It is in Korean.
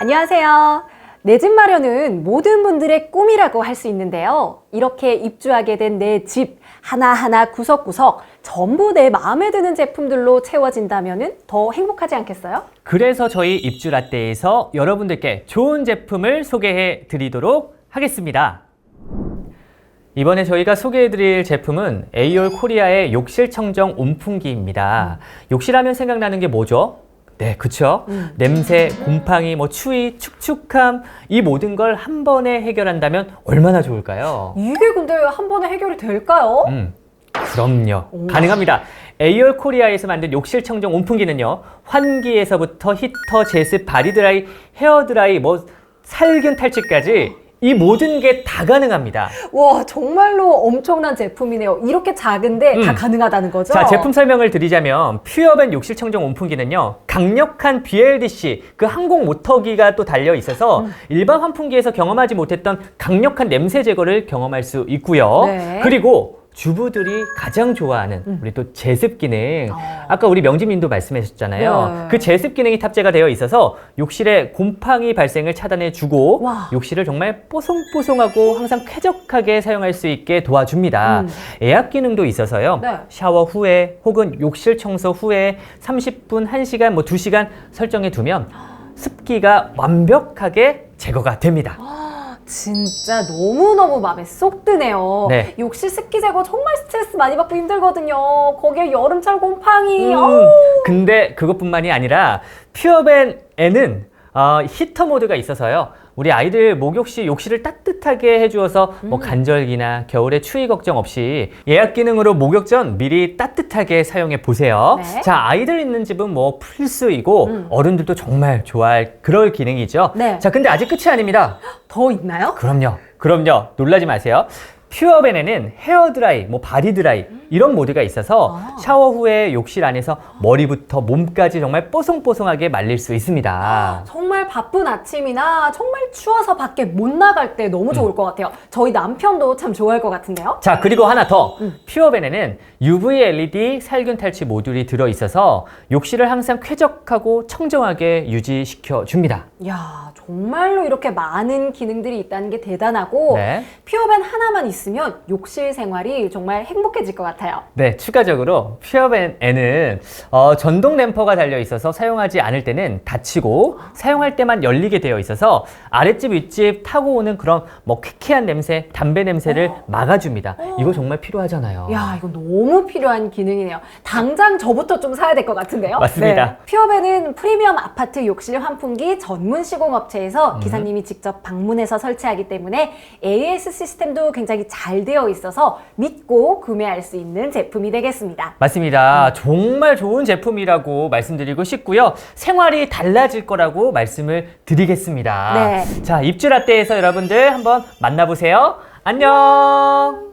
안녕하세요. 내 집 마련은 모든 분들의 꿈이라고 할 수 있는데요. 이렇게 입주하게 된 내 집 하나하나 구석구석 전부 내 마음에 드는 제품들로 채워진다면 더 행복하지 않겠어요? 그래서 저희 입주 라떼에서 여러분들께 좋은 제품을 소개해 드리도록 하겠습니다. 이번에 저희가 소개해 드릴 제품은 에이올 코리아의 욕실 청정 온풍기입니다. 욕실하면 생각나는 게 뭐죠? 네, 그쵸? 냄새, 곰팡이, 뭐 추위, 축축함, 이 모든 걸 한 번에 해결한다면 얼마나 좋을까요? 이게 근데 한 번에 해결이 될까요? 음, 그럼요. 가능합니다. 에이얼 코리아에서 만든 욕실 청정 온풍기는요. 환기에서부터 히터, 제습, 바디드라이, 헤어드라이, 뭐 살균 탈취까지 이 모든 게 다 가능합니다. 와, 정말로 엄청난 제품이네요. 이렇게 작은데 다 음. 가능하다는 거죠? 자, 제품 설명을 드리자면 퓨어벤 욕실 청정 온풍기는요. 강력한 BLDC 그 항공 모터기가 또 달려 있어서 음. 일반 환풍기에서 경험하지 못했던 강력한 냄새 제거를 경험할 수 있고요. 네. 그리고 주부들이 가장 좋아하는 우리 또 제습 기능. 어. 아까 우리 명지님도 말씀하셨잖아요. 네. 그 제습 기능이 탑재가 되어 있어서 욕실의 곰팡이 발생을 차단해 주고 와. 욕실을 정말 뽀송뽀송하고 항상 쾌적하게 사용할 수 있게 도와줍니다. 음. 예약 기능도 있어서요. 네. 샤워 후에 혹은 욕실 청소 후에 30분, 1시간, 뭐 2시간 설정해 두면 습기가 완벽하게 제거가 됩니다. 진짜 너무너무 마음에 쏙 드네요. 네. 욕실 습기 제거 정말 스트레스 많이 받고 힘들거든요. 거기에 여름철 곰팡이. 음, 어우. 근데 그것뿐만이 아니라 퓨어벤에는 어, 히터 모드가 있어서요. 우리 아이들 목욕 시 욕실을 따뜻하게 해주어서 뭐 음. 간절기나 겨울에 추위 걱정 없이 예약 기능으로 목욕 전 미리 따뜻하게 사용해 보세요. 네. 자, 아이들 있는 집은 뭐 필수이고 음. 어른들도 정말 좋아할 그럴 기능이죠. 네. 자, 근데 아직 끝이 아닙니다. 더 있나요? 그럼요. 그럼요. 놀라지 마세요. 퓨어벤에는 헤어드라이, 뭐 바디드라이 이런 모드가 있어서 아. 샤워 후에 욕실 안에서 머리부터 몸까지 정말 뽀송뽀송하게 말릴 수 있습니다. 정말 바쁜 아침이나 정말 추워서 밖에 못 나갈 때 너무 좋을 것 같아요. 저희 남편도 참 좋아할 것 같은데요. 자, 그리고 하나 더. 음. 퓨어벤에는 UV LED 살균 탈취 모듈이 들어 있어서 욕실을 항상 쾌적하고 청정하게 유지시켜 줍니다. 이야, 정말로 이렇게 많은 기능들이 있다는 게 대단하고 네. 퓨어벤 하나만 있으면 욕실 생활이 정말 행복해질 것 같아요. 네, 추가적으로 퓨어벤에는 어, 전동 램퍼가 달려 있어서 사용하지 않을 때는 닫히고 사용할 때만 열리게 되어 있어서 아랫집 윗집 타고 오는 그런 뭐 쾌쾌한 냄새, 담배 냄새를 막아줍니다. 이거 정말 필요하잖아요. 이야, 이거 너무 필요한 기능이네요. 당장 저부터 좀 사야 될 것 같은데요. 맞습니다. 네. 퓨어벤은 프리미엄 아파트 욕실 환풍기 전문 시공업체에서 음. 기사님이 직접 방문해서 설치하기 때문에 AS 시스템도 굉장히 잘 되어 있어서 믿고 구매할 수 있는 제품이 되겠습니다. 맞습니다. 정말 좋은 제품이라고 말씀드리고 싶고요. 생활이 달라질 거라고 말씀을 드리겠습니다. 네. 자, 입주라떼에서 여러분들 한번 만나보세요. 안녕.